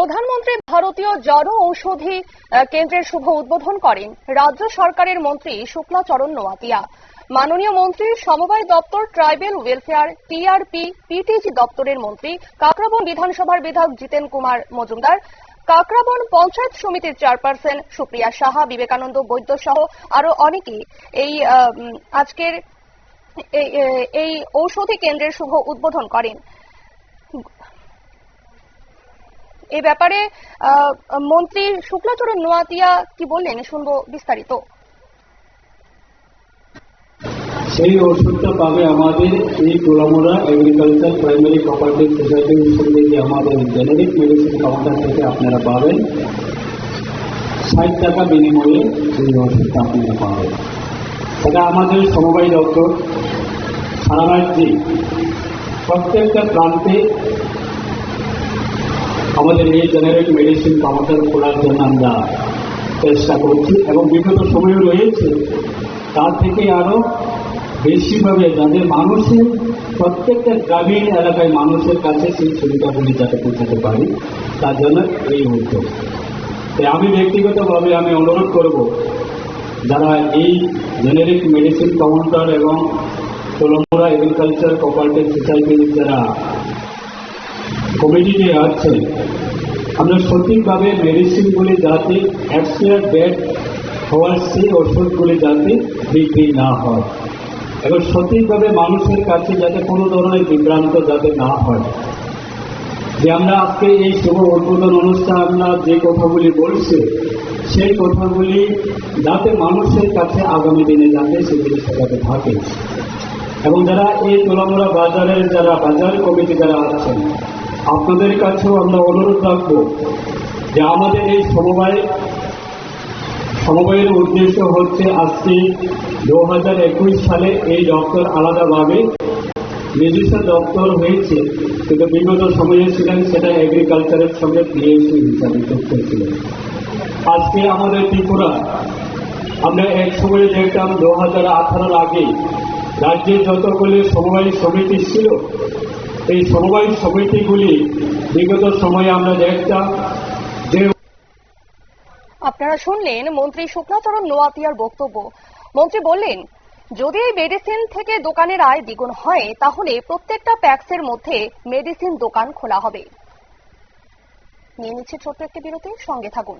প্রধানমন্ত্রী ভারতীয় জড় ঔষধি কেন্দ্রের শুভ উদ্বোধন করেন রাজ্য সরকারের মন্ত্রী শুক্লাচরণ নোয়াতিয়া মাননীয় মন্ত্রী, সমবায় দপ্তর, ট্রাইবেল ওয়েলফেয়ার টিআরপি পিটিজি দপ্তরের মন্ত্রী, কাকরাবন বিধানসভার বিধায়ক জিতেন কুমার মজুমদার, কাকরাবন পঞ্চায়েত সমিতির চেয়ারপারসন সুপ্রিয়া সাহা, বিবেকানন্দ বৈদ্য সহ আরও অনেকেই এই আজকের এই ঔষধি কেন্দ্রের শুভ উদ্বোধন করেন। এই ব্যাপারে মন্ত্রী শুক্লাচরণ নোয়াতিয়া কি বললেন? শুনব বিস্তারিত। সেই ওষুধটা পাবে আমাদের এই তোলামোড়া এগ্রিকালচার প্রাইমারি কোপারেটিভ সোসাইটির সঙ্গে যে আমাদের জেনারিক মেডিসিন কাউন্টার থেকে আপনারা পাবেন। ষাট টাকা বিনিময়ে সেই ওষুধটা আপনারা পাবেন। সেটা আমাদের সমবায় দপ্তর, সারা রাজ্যে। প্রত্যেকটা প্রান্তে আমাদের এই জেনারেল মেডিসিন কাউন্টার খোলার জন্য আমরা চেষ্টা করছি এবং বিগত সময়ও রয়েছে। তার থেকে আরও বেশিভাবে যাদের মানুষের প্রত্যেকটা গ্রামীণ এলাকায় মানুষের কাছে সেই সুবিধাগুলি যাতে পৌঁছাতে পারি, তার জন্য এই উদ্যোগ তাই আমি ব্যক্তিগতভাবে আমি অনুরোধ করব, যারা এই জেনেরিক মেডিসিন কাউন্টার এবং তোলমোড়া এগ্রিকালচার কোপারেটিভ সোসাইটির যারা কমিটিতে আছে আমরা সঠিকভাবে মেডিসিনগুলি যাতে এক্সপায়ার ডেট হওয়ার সেই ওষুধগুলি যাতে বিক্রি না হয়। এবং সঠিকভাবে মানুষের কাছে যাতে কোনো ধরনের বিভ্রান্ত যাতে না হয়। যে আমরা আজকে এই শুভ উদ্বোধন অনুষ্ঠান আমরা যে কথাগুলি বলছি, সেই কথাগুলি যাতে মানুষের কাছে আগামী দিনে যাতে সেগুলি সেটাতে থাকে। এবং যারা এই তোলামোড়া বাজারের যারা বাজার কমিটি যারা আছেন, আপনাদের কাছেও আমরা অনুরোধ রাখব যে আমাদের এই সমবায়, সমবায়ের উদ্দেশ্য হচ্ছে আজকে দু হাজার একুশ সালে এই দপ্তর আলাদাভাবে নিজস্ব দপ্তর হয়েছে, কিন্তু বিগত সময়ে ছিলেন সেটা এগ্রিকালচারের সঙ্গে পিএসসি হিসাবে যুক্ত ছিলেন আজকে আমাদের ত্রিপুরা, আমরা এক সময়ে দেখতাম দু হাজার আঠারোর আগে রাজ্যে যতগুলি সমবায় সমিতি ছিল, এই সমবায় সমিতিগুলি বিগত সময়ে আমরা দেখতাম যে আপনারা শুনলেন মন্ত্রী শুক্লাচরণ নোয়াতিয়ার বক্তব্য। মন্ত্রী বললেন, যদি এই মেডিসিন থেকে দোকানের আয় দ্বিগুণ হয়, তাহলে প্রত্যেকটা প্যাক্সের মধ্যে মেডিসিন দোকান খোলা হবে। নিয়ে নিচ্ছে ছোট্ট একটি বিরতি, সঙ্গে থাকুন।